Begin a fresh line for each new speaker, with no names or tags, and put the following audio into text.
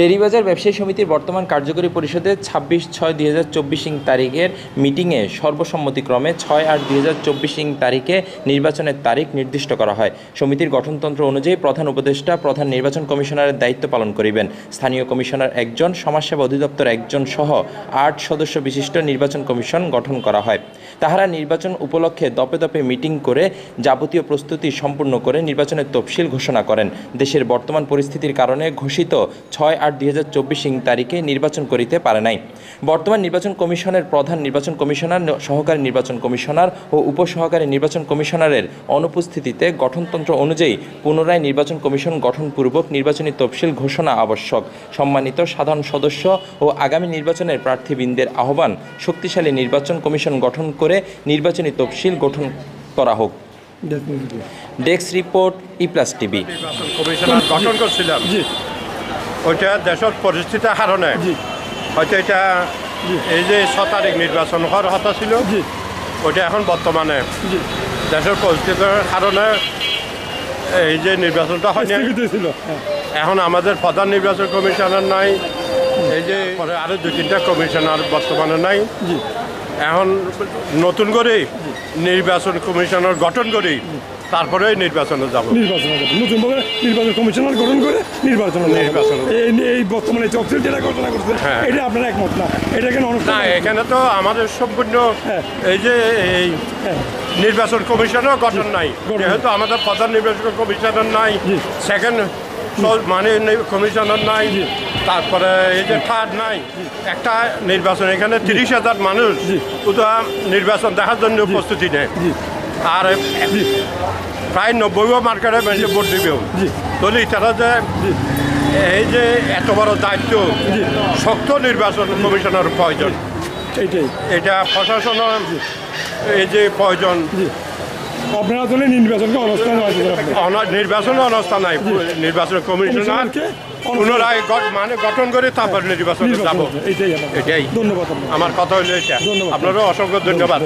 টেরিবাজার ব্যবসায়ী সমিতির বর্তমান কার্যকরী পরিষদের ছাব্বিশ ছয় দুই হাজার চব্বিশ ইং তারিখের মিটিংয়ে সর্বসম্মতিক্রমে ছয় আট দুই হাজার চব্বিশ ইং তারিখে নির্বাচনের তারিখ নির্দিষ্ট করা হয়। সমিতির গঠনতন্ত্র অনুযায়ী প্রধান উপদেষ্টা, প্রধান নির্বাচন কমিশনারের দায়িত্ব পালন করিবেন। স্থানীয় কমিশনার একজন, সমাজসেবা অধিদপ্তর একজন সহ আট সদস্য বিশিষ্ট নির্বাচন কমিশন গঠন করা হয়। তাহারা নির্বাচন উপলক্ষে দপে দপে মিটিং করে যাবতীয় প্রস্তুতি সম্পূর্ণ করে নির্বাচনের তফসিল ঘোষণা করেন। দেশের বর্তমান পরিস্থিতির কারণে ঘোষিত ছয় আট দুই হাজার চব্বিশ ইং তারিখে নির্বাচন করিতে পারে নাই। বর্তমান নির্বাচন কমিশনের প্রধান নির্বাচন কমিশনার সহকারী নির্বাচন কমিশনার ও উপসহকারী নির্বাচন কমিশনারের অনুপস্থিতিতে গঠনতন্ত্র অনুযায়ী পুনরায় নির্বাচন কমিশন গঠনপূর্বক নির্বাচনী তফসিল ঘোষণা আবশ্যক। সম্মানিত সাধারণ সদস্য ও আগামী নির্বাচনের প্রার্থীবৃন্দের আহ্বান শক্তিশালী নির্বাচন কমিশন গঠন করে নির্বাচনী তফসিল গঠন করা হোক। Desk report E plus TV.
Commissioner গঠন করছিলাম।
জি।
ওইটা দেশের পরিস্থিতির কারণে হয়তো এটা এই যে ছ তারিখ নির্বাচন হওয়ার কথা ছিল ওইটা এখন বর্তমানে দেশের পরিস্থিতির কারণে এই যে নির্বাচনটা হয়নি
হ্যাঁ
এখন আমাদের প্রধান নির্বাচন কমিশনার নাই। এই যে আরও আরও দুই তিনটা কমিশনার বর্তমানে নাই। এখন নতুন করে নির্বাচন কমিশনার গঠন করি তারপরে নির্বাচনে যাব।
নির্বাচন হবে নতুনভাবে নির্বাচন কমিশনার গঠন করে নির্বাচন
নির্বাচন
এই বর্তমানে তফসিল যেটা ঘোষণা করছে
হ্যাঁ।
এটা আপনার একমত না? এটা কেন
না এখানে তো আমাদের সম্পূর্ণ
হ্যাঁ।
এই যে এই
হ্যাঁ।
নির্বাচন কমিশনও গঠন নাই। যেহেতু আমাদের প্রধান নির্বাচন কমিশনার নাই সেকেন্ড মানে কমিশনার নাই। তারপরে এই যে থার্ড নাই। একটা নির্বাচন এখানে তিরিশ হাজার মানুষ। নির্বাচন দেখার জন্য প্রস্তুতি নেয়। আর প্রায় নব্বই মার্কেটে বেশি ভোট দিবেও। তাহলে তারা যে এই যে এত বড় দায়িত্ব শক্ত নির্বাচন কমিশনের প্রয়োজন। এটা প্রশাসনের এই যে প্রয়োজন।
আপনারা তাহলে নির্বাচনকে অনুষ্ঠান আছে নির্বাচনে
অন- নির্বাচন নাই। নির্বাচন কমিশনার পুনরায় মানে গঠন করে তারপর নির্বাচনে যাব।
আমার
এটাই।
ধন্যবাদ
আমার কথা হলো এটা। আপনারও অসংখ্য
ধন্যবাদ।